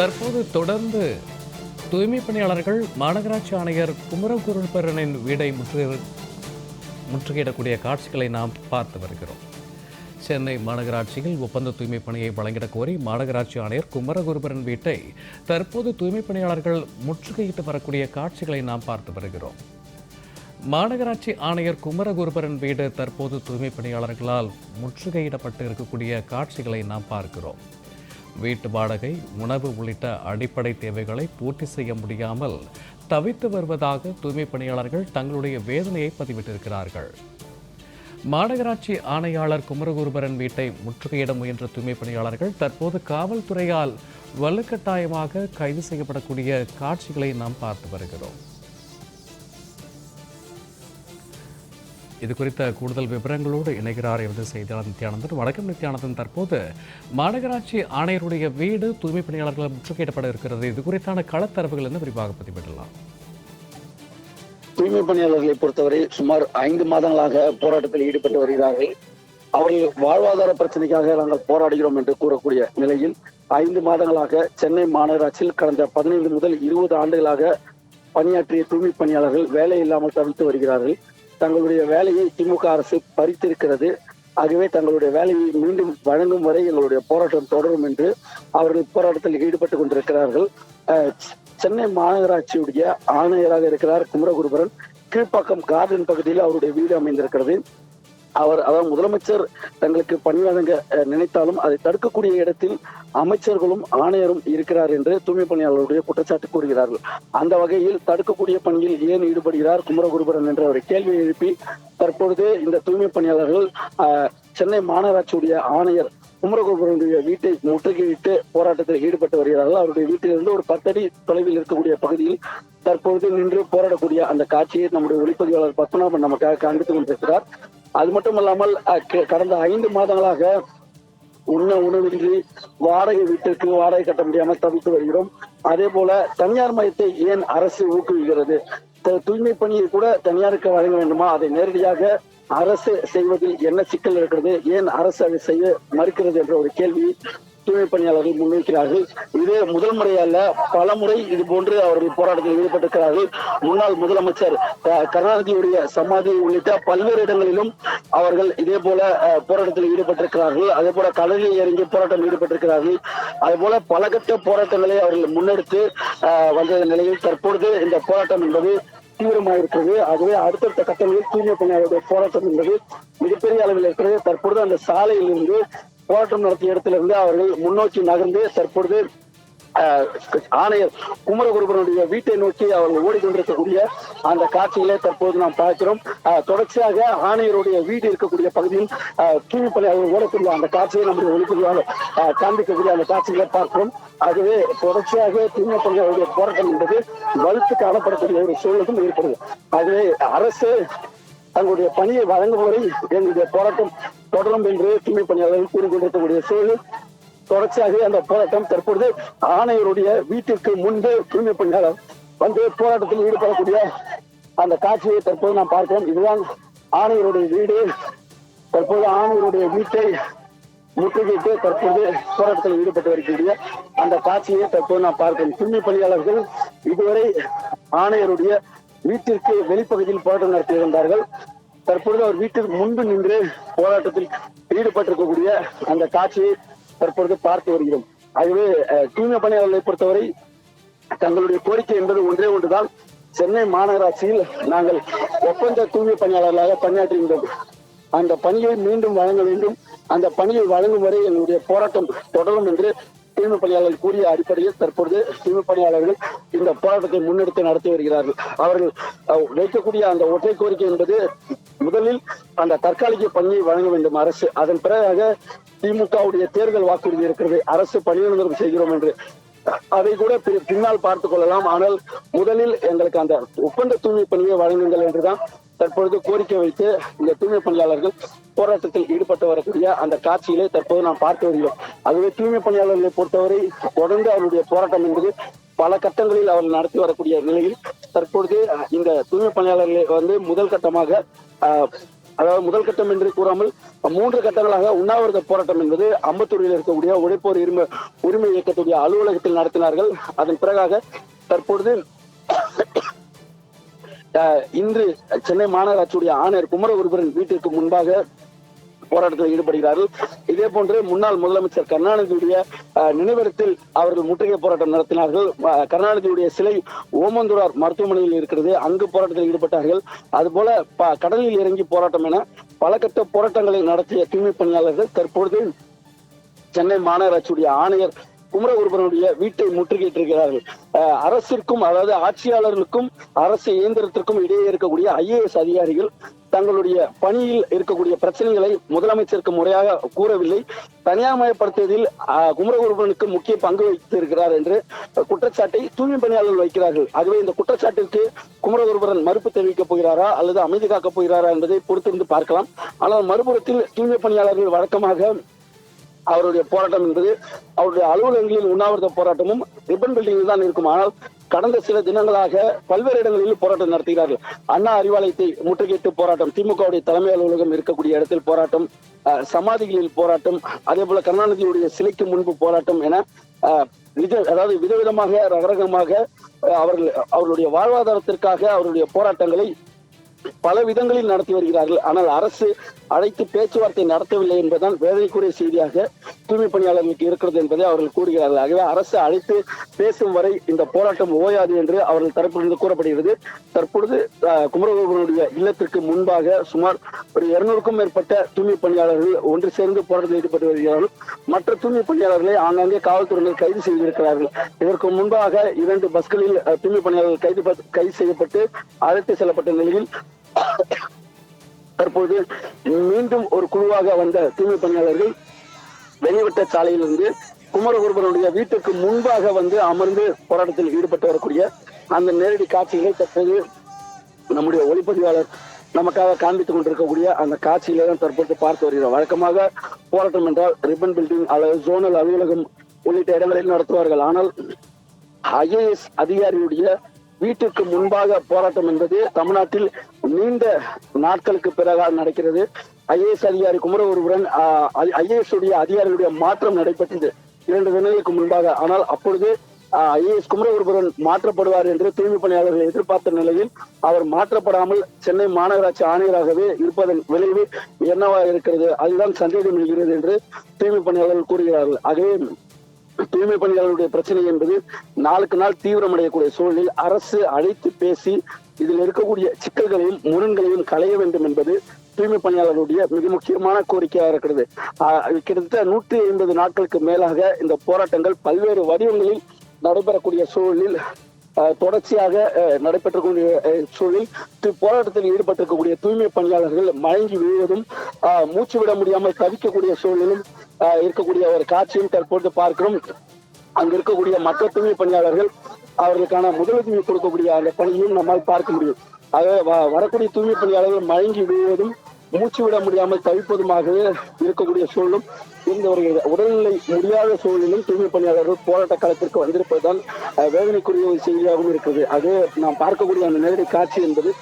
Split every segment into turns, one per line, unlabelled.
தற்போது தொடர்ந்து தூய்மை பணியாளர்கள் மாநகராட்சி ஆணையர் குமரகுருபரனின் வீடை முற்று முற்றுகையிடக்கூடிய காட்சிகளை நாம் பார்த்து வருகிறோம். சென்னை மாநகராட்சியில் ஒப்பந்த தூய்மை பணியை வழங்கிடக் கோரி மாநகராட்சி ஆணையர் குமரகுருபரன் வீட்டை தற்போது தூய்மை பணியாளர்கள் முற்றுகையிட்டு வரக்கூடிய காட்சிகளை நாம் பார்த்து வருகிறோம். மாநகராட்சி ஆணையர் குமரகுருபரன் வீடு தற்போது தூய்மை பணியாளர்களால் முற்றுகையிடப்பட்டு இருக்கக்கூடிய காட்சிகளை நாம் பார்க்கிறோம். வீட்டு வாடகை உணவு உள்ளிட்ட அடிப்படை தேவைகளை பூர்த்தி செய்ய முடியாமல் தவித்து வருவதாக தூய்மை பணியாளர்கள் தங்களுடைய வேதனையை பதிவிட்டிருக்கிறார்கள். மாநகராட்சி ஆணையாளர் குமரகுருபரன் வீட்டை முற்றுகையிட முயன்ற தூய்மை பணியாளர்கள் தற்போது காவல்துறையால் வலுக்கட்டாயமாக கைது செய்யப்படக்கூடிய காட்சிகளை நாம் பார்த்து வருகிறோம். இது குறித்த கூடுதல் விவரங்களோடு இணைகிறார் எமது செய்தியாளர் நித்யானந்தன். வணக்கம் நித்யானந்தன். தற்போது மாநகராட்சி ஆணையருடைய வீடு தூய்மை பணியாளர்களால் முற்றுகையிடப்பட இருக்கிறது. இது குறித்தான களத்தரவுகள் என்ன விரிவாக பதிவிடலாம்.
தூய்மை பணியாளர்களை பொறுத்தவரை சுமார் ஐந்து மாதங்களாக போராட்டத்தில் ஈடுபட்டு வருகிறார்கள். அவர்கள் வாழ்வாதார பிரச்சனைக்காக நாங்கள் போராடுகிறோம் என்று கூறக்கூடிய நிலையில் ஐந்து மாதங்களாக சென்னை மாநகராட்சியில் கடந்த பதினைந்து முதல் இருபது ஆண்டுகளாக பணியாற்றிய தூய்மை பணியாளர்கள் வேலை இல்லாமல் தவிர்த்து வருகிறார்கள். தங்களுடைய வேலையை திமுக அரசு பறித்திருக்கிறது. ஆகவே தங்களுடைய வேலையை மீண்டும் வழங்கும் வரை எங்களுடைய போராட்டம் தொடரும் என்று அவர்கள் போராட்டத்தில் ஈடுபட்டுக் கொண்டிருக்கிறார்கள். சென்னை மாநகராட்சியுடைய ஆணையராக இருக்கிறார் குமரகுருபரன். கீழ்ப்பாக்கம் கார்டன் பகுதியில் அவருடைய வீடு அமைந்திருக்கிறது. அவர் அதாவது முதலமைச்சர் தங்களுக்கு பணி வழங்க நினைத்தாலும் அதை தடுக்கக்கூடிய இடத்தில் அமைச்சர்களும் ஆணையரும் இருக்கிறார் என்று தூய்மை பணியாளர்களுடைய குற்றச்சாட்டு கூறுகிறார்கள். அந்த வகையில் தடுக்கக்கூடிய பணியில் ஏன் ஈடுபடுகிறார் குமரகுருபரன் என்ற ஒரு கேள்வியை எழுப்பி தற்பொழுது இந்த தூய்மை பணியாளர்கள் சென்னை மாநகராட்சியுடைய ஆணையர் குமரகுருபரனுடைய வீட்டை முற்றுகையிட்டு போராட்டத்தில் ஈடுபட்டு வருகிறார்கள். அவருடைய வீட்டிலிருந்து ஒரு பத்தடி தொலைவில் இருக்கக்கூடிய பகுதியில் தற்பொழுது நின்று போராடக்கூடிய அந்த காட்சியை நம்முடைய ஒளிப்பதிவாளர் பத்மநாபன் நமக்காக காண்பித்துக் கொண்டிருக்கிறார். அது மட்டுமல்லாமல் அஹ், கடந்த ஐந்து மாதங்களாக உண்ண உணவின்றி வாடகை வீட்டிற்கு வாடகை கட்ட முடியாமல் தவித்து வருகிறோம். அதே போல தனியார் மையத்தை ஏன் அரசு ஊக்குவிக்கிறது? தூய்மை பணியை கூட தனியாருக்கு வழங்க வேண்டுமா? அதை நேரடியாக அரசு செய்வதில் என்ன சிக்கல் இருக்கிறது? ஏன் அரசு அதை செய்ய மறுக்கிறது என்ற ஒரு கேள்வி தூய்மை பணியாளர்கள் முன்வைக்கிறார்கள். இது முதல் முறையல்ல பல முறை இது போன்று அவர்கள் போராட்டத்தில் ஈடுபட்டிருக்கிறார்கள். முன்னாள் முதலமைச்சர் கருணாநிதியுடைய சமாதி உள்ளிட்ட பல்வேறு இடங்களிலும் அவர்கள் இதே போல போராட்டத்தில் ஈடுபட்டிருக்கிறார்கள். அதே போல கடலில் இறங்கி போராட்டம் ஈடுபட்டிருக்கிறார்கள். அதே போல பல கட்ட போராட்டங்களை அவர்கள் முன்னெடுத்து அஹ், வந்த நிலையில் தற்பொழுது இந்த போராட்டம் என்பது தீவிரமாக இருக்கிறது ஆகவே அடுத்தடுத்த கட்டங்களில் தூய்மை பணியாளருடைய போராட்டம் என்பது மிகப்பெரிய அளவில் இருக்கிறது. தற்பொழுது அந்த சாலையில் இருந்து போராட்டம் நடத்திய இடத்திலிருந்து அவர்கள் முன்னோக்கி நகர்ந்து தற்பொழுது ஆணையர் குமரகுருபனுடைய வீட்டை நோக்கி அவர்கள் ஓடிக்கொண்டிருக்கக்கூடிய அந்த காட்சிகளை தற்போது நாம் பார்க்கிறோம். அஹ், தொடர்ச்சியாக ஆணையருடைய வீடு இருக்கக்கூடிய பகுதியில் அஹ், தூய்மை பணியாளர்கள் ஓடக்கூடிய அந்த காட்சியை நம்முடைய ஒளிப்பதிவாக காண்பிக்கக்கூடிய அந்த காட்சிகளை பார்க்கிறோம். ஆகவே தொடர்ச்சியாக தூய்மை அவருடைய போராட்டம் என்பது வலுத்து காணப்படக்கூடிய ஒரு சூழலும் ஏற்படுது. ஆகவே அரசு தங்களுடைய பணியை வழங்கும் வரை எங்களுடைய போராட்டம் தொடரும் என்று தூய்மை பணியாளர்கள் கூறிக்கொண்டிருக்கக்கூடிய சூழல் தொடர்ச்சியாக அந்த போராட்டம் தற்பொழுது ஆணையருடைய வீட்டிற்கு முன்பு தூய்மை பணியாளர் வந்து போராட்டத்தில் ஈடுபடக்கூடிய அந்த காட்சியை தற்போது நாம் பார்க்கிறோம். இதுதான் ஆணையருடைய வீடு. தற்போது ஆணையருடைய வீட்டை முற்றுகையிட்டு தற்போது போராட்டத்தில் ஈடுபட்டு வருகின்ற அந்த காட்சியை தற்போது நாம் பார்க்கிறோம். தூய்மை பணியாளர்கள் இதுவரை ஆணையருடைய வீட்டிற்கு வெளிப்பகுதியில் போராட்டம் நடத்தியிருந்தார்கள். தற்பொழுது அவர் வீட்டிற்கு முன்பு நின்று போராட்டத்தில் ஈடுபட்டிருக்கக்கூடிய அந்த காட்சியை தற்பொழுது பார்த்து வருகிறோம். ஆகவே தூய்மை பணியாளர்களை பொறுத்தவரை தங்களுடைய கோரிக்கை என்பது ஒன்றே ஒன்றுதான். சென்னை மாநகராட்சியில் நாங்கள் ஒப்பந்த தூய்மை பணியாளர்களாக பணியாற்றுகின்றோம் அந்த பணியை மீண்டும் வழங்க வேண்டும். அந்த பணியை வழங்கும் வரை எங்களுடைய போராட்டம் தொடரும் என்று தூய்மை பணியாளர்கள் கூறிய அடிப்படையில் தற்பொழுது தூய்மை பணியாளர்கள் இந்த போராட்டத்தை முன்னெடுத்து நடத்தி வருகிறார்கள். அவர்கள் வைக்கக்கூடிய அந்த ஒற்றை கோரிக்கை என்பது முதலில் அந்த தற்காலிக பணியை வழங்க வேண்டும் அரசு. அதன் பிறகாக திமுகவுடைய தேர்தல் வாக்குறுதி இருக்கிறது. அரசு பணியிடம் செய்கிறோம் என்று. அதை கூட பின்னால் பார்த்துக் கொள்ளலாம். ஆனால் முதலில் எங்களுக்கு அந்த ஒப்பந்த தூய்மை பணியை வழங்குங்கள் என்றுதான் தற்பொழுது கோரிக்கை வைத்து இந்த தூய்மை பணியாளர்கள் போராட்டத்தில் ஈடுபட்டு வரக்கூடிய அந்த காட்சிகளை தற்போது நாம் பார்த்து வருகிறோம். அதுவே தூய்மை பணியாளர்களை பொறுத்தவரை தொடர்ந்து அவருடைய போராட்டம் என்பது பல கட்டங்களில் அவர் நடத்தி வரக்கூடிய நிலையில் தற்பொழுது இந்த தூய்மை பணியாளர்களை வந்து முதல் கட்டமாக அதாவது முதல் கட்டம் என்று கூறாமல் மூன்று கட்டங்களாக உண்ணாவிரத போராட்டம் என்பது அம்பத்தூரில் இருக்கக்கூடிய உழைப்போர் உரிமை உரிமை இயக்கத்துடைய அலுவலகத்தில் நடத்தினார்கள். அதன் பிறகாக தற்பொழுது இன்று சென்னை மாநகராட்சியுடைய ஆணையர் குமரகுருபரன் வீட்டிற்கு முன்பாக போராட்டத்தில் ஈடுபடுகிறார்கள். இதே போன்று முன்னாள் முதலமைச்சர் கருணாநிதியுடைய அஹ், நினைவிடத்தில் அவர்கள் முற்றுகை போராட்டம் நடத்தினார்கள். கருணாநிதியுடைய சிலை ஓமந்தூரார் மருத்துவமனையில் இருக்கிறது. அங்கு போராட்டத்தில் ஈடுபட்டார்கள். அதுபோல ப- கடலில் இறங்கி போராட்டம் என பல கட்ட போராட்டங்களை நடத்திய தூய்மை பணியாளர்கள் தற்பொழுது சென்னை மாநகராட்சியுடைய ஆணையர் குமரகுருபனுடைய வீட்டை முற்றுகையிட்டிருக்கிறார்கள். அரசிற்கும் அதாவது ஆட்சியாளர்களுக்கும் அரசு இயந்திரத்திற்கும் இடையே இருக்கக்கூடிய ஐஏஎஸ் அதிகாரிகள் தங்களுடைய பணியில் இருக்கக்கூடிய பிரச்சனைகளை முதலமைச்சருக்கு முறையாக கூறவில்லை. தனியார்மயப்படுத்தியதில் அஹ், முக்கிய பங்கு வகித்திருக்கிறார் என்று குற்றச்சாட்டை தூய்மை பணியாளர்கள் வைக்கிறார்கள். ஆகவே இந்த குற்றச்சாட்டிற்கு குமரகுருபரன் மறுப்பு தெரிவிக்கப் போகிறாரா அல்லது அமைதி காக்கப் போகிறாரா என்பதை பொறுத்திருந்து பார்க்கலாம். ஆனால் மறுபுறத்தில் தூய்மை பணியாளர்கள் வழக்கமாக அவருடைய போராட்டம் என்பது அவருடைய அலுவலகங்களில் உண்ணாவிரத போராட்டமும் ரிப்பன் பில்டிங்கில் தான் இருக்கும். ஆனால் கடந்த சில தினங்களாக பல்வேறு இடங்களில் போராட்டம் நடத்துகிறார்கள். அண்ணா அறிவாலயத்தை முற்றுகையிட்டு போராட்டம் திமுகவுடைய தலைமை அலுவலகம் இருக்கக்கூடிய இடத்தில் போராட்டம் அஹ், சமாதிகளில் போராட்டம் அதே போல கருணாநிதியுடைய சிலைக்கு முன்பு போராட்டம் என அஹ், வித அதாவது விதவிதமாக ரகரகமாக அஹ், அவர்கள் அவர்களுடைய வாழ்வாதாரத்திற்காக அவருடைய போராட்டங்களை பல விதங்களில் நடத்தி வருகிறார்கள். ஆனால் அரசு அழைத்து பேச்சுவார்த்தை நடத்தவில்லை என்பதுதான் வேதனைக்குரிய செய்தியாக தூய்மை பணியாளர்களுக்கு இருக்கிறது என்பதை அவர்கள் கூறுகிறார்கள். ஆகவே அரசு அழைத்து பேசும் வரை இந்த போராட்டம் ஓயாது என்று அவர்கள் தரப்பிலிருந்து கூறப்படுகிறது. தற்பொழுது குமரகோபனுடைய இல்லத்திற்கு முன்பாக சுமார் ஒரு இருநூறுக்கும் மேற்பட்ட தூய்மை பணியாளர்கள் ஒன்று சேர்ந்து போராட்டத்தில் ஈடுபட்டு வருகிறார்கள். மற்ற தூய்மை பணியாளர்களை ஆங்காங்கே காவல்துறையினர் கைது செய்திருக்கிறார்கள். இதற்கு முன்பாக இரண்டு பஸ்களில் தூய்மை பணியாளர்கள் கைது கைது செய்யப்பட்டு அழைத்து செல்லப்பட்ட நிலையில் தற்போது மீண்டும் ஒரு குழுவாக வந்த தூய்மை பணியாளர்கள் வெளிவட்ட சாலையிலிருந்து குமரகுருபனுடைய வீட்டுக்கு முன்பாக வந்து அமர்ந்து போராட்டத்தில் ஈடுபட்டு வரக்கூடிய அந்த நேரடி காட்சிகளை தற்போது நம்முடைய ஒளிப்பதிவாளர் நமக்காக காண்பித்துக் கொண்டிருக்கக்கூடிய அந்த காட்சியில தான் தற்போது பார்த்து வருகிறோம் வழக்கமாக போராட்டம் என்றால் ரிப்பன் பில்டிங் அல்லது ஜோனல் அலுவலகம் உள்ளிட்ட இடங்களில் நடத்துவார்கள். ஆனால் ஐஏஎஸ் அதிகாரியுடைய வீட்டிற்கு முன்பாக போராட்டம் என்பது தமிழ்நாட்டில் நீண்ட நாட்களுக்கு பிறகால் நடக்கிறது. ஐஏஎஸ் அதிகாரி குமரகுருபுரன் ஐஏஎஸ் உடைய அதிகாரிகளுடைய மாற்றம் நடைபெற்றது. இரண்டு தினங்களுக்கு முன்பாக. ஆனால் அப்பொழுது ஐஏஎஸ் குமரகுருபுரன் மாற்றப்படுவார் என்று தூய்மை பணியாளர்கள் எதிர்பார்த்த நிலையில் அவர் மாற்றப்படாமல் சென்னை மாநகராட்சி ஆணையராகவே இருப்பதன் விளைவு என்னவா இருக்கிறது? அதுதான் சந்தேகம் எழுகிறது என்று தூய்மை பணியாளர்கள் கூறுகிறார்கள். ஆகவே தூய்மை பணியாளர்களுடைய பிரச்சனை என்பது நாளுக்கு நாள் தீவிரமடையக்கூடிய சூழலில் அரசு அழைத்து பேசி இதில் இருக்கக்கூடிய சிக்கல்களையும் முரண்களையும் களைய வேண்டும் என்பது தூய்மை பணியாளர்களுடைய மிக முக்கியமான கோரிக்கையாக இருக்கிறது. கிட்டத்தட்ட நூற்றி ஐம்பது நாட்களுக்கு மேலாக இந்த போராட்டங்கள் பல்வேறு வடிவங்களில் நடைபெறக்கூடிய சூழலில் தொடர்ச்சியாக நடைபெற்றக்கூடிய சூழலில் போராட்டத்தில் ஈடுபட்டிருக்கக்கூடிய தூய்மை பணியாளர்கள் மயங்கி விழுவதும் மூச்சு விட முடியாமல் தவிக்கக்கூடிய சூழலிலும் இருக்கக்கூடிய ஒரு காட்சியும் தற்பொழுது பார்க்கிறோம். அங்க இருக்கக்கூடிய மற்ற தூய்மை பணியாளர்கள் அவர்களுக்கான முதலுதவி கொடுக்கக்கூடிய அந்த பணியையும் நம்மால் பார்க்க முடியும். ஆக வ- வரக்கூடிய தூய்மை பணியாளர்கள் மயங்கி விழுவதும் மூச்சு விட முடியாமல் தவிப்பதுமாகவே இருக்கக்கூடிய சூழலும் இருந்து வருகிறது உடல்நிலை முடியாத சூழலிலும் தூய்மை பணியாளர்கள் போராட்ட காலத்திற்கு வந்திருப்பதுதான் வேதனைக்குரிய ஒரு செய்தியாகவும் இருக்கிறது. அது நாம் பார்க்கக்கூடிய அந்த நேரடி காட்சி என்பது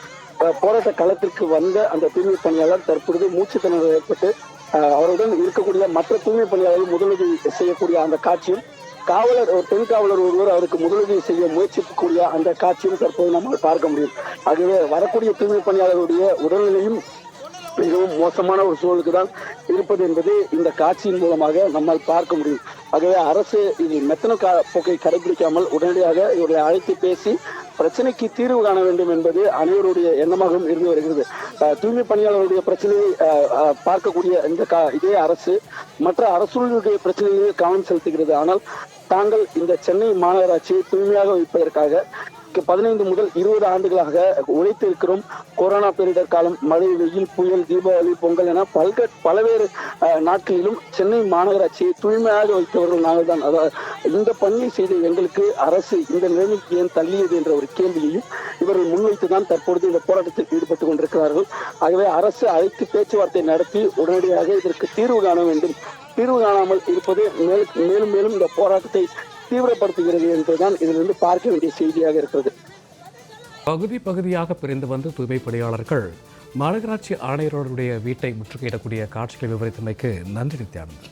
போராட்ட களத்திற்கு வந்த அந்த தூய்மை பணியாளர் தற்பொழுது மூச்சு திணறல் ஏற்பட்டு அவருடன் இருக்கக்கூடிய மற்ற தூய்மை பணியாளர்கள் முதலுதவி செய்யக்கூடிய அந்த காட்சியும் காவலர் ஒரு பெண் காவலர் ஒருவர் அவருக்கு முதலுதவி செய்ய முயற்சிக்கக்கூடிய அந்த காட்சியும் தற்போது நம்மால் பார்க்க முடியும். ஆகவே வரக்கூடிய தூய்மை பணியாளர்களுடைய உடல்நிலையும் மிகவும் மோசமான ஒரு சூழலுக்கு தான் இருப்பது என்பது இந்த காட்சியின் மூலமாக நம்மால் பார்க்க முடியும். ஆகவே அரசு இதில் மெத்தன கா- போக்கை கடைபிடிக்காமல் உடனடியாக இவர்களை அழைத்து பேசி பிரச்சனைக்கு தீர்வு காண வேண்டும் என்பது அனைவருடைய எண்ணமாகவும் இருந்து வருகிறது. தூய்மை பணியாளர்களுடைய பிரச்சனையை பார்க்கக்கூடிய இந்த கா- இதே அரசு மற்ற அரசுடைய பிரச்சனைகளில் கவனம் செலுத்துகிறது. ஆனால் தாங்கள் இந்த சென்னை மாநகராட்சியை தூய்மையாக வைப்பதற்காக பதினைந்து முதல் இருபது ஆண்டுகளாக உழைத்து இருக்கிறோம். கொரோனா பேரிடர் காலம் மழை வெயில் புயல் தீபாவளி பொங்கல் என பல்க பல்வேறு நாட்களிலும் சென்னை மாநகராட்சியை தூய்மையாக வைத்தவர்கள் நாங்கள் தான் அதாவது இந்த பணியை செய்த எங்களுக்கு அரசு இந்த நிலைமைக்கு ஏன் தள்ளியது என்ற ஒரு கேள்வியையும் இவர்கள் முன்வைத்துதான் தற்பொழுது இந்த போராட்டத்தில் ஈடுபட்டுக் கொண்டிருக்கிறார்கள். ஆகவே அரசு அழைத்து பேச்சுவார்த்தை நடத்தி உடனடியாக இதற்கு தீர்வு காண வேண்டும். தீர்வு காணாமல் இருப்பது மேலும் மேலும் மேலும் இந்த போராட்டத்தை தீவிரப்படுத்துகிறது என்பதுதான் இதிலிருந்து பார்க்க வேண்டிய செய்தியாக இருக்கிறது.
பகுதி பகுதியாக பிரிந்து வந்த தூய்மை பணியாளர்கள் மாநகராட்சி ஆணையர்களுடைய வீட்டை முற்றுகையிடக்கூடிய காட்சிகளை விவரித்தமைக்கு நன்றி நித்யானந்த்.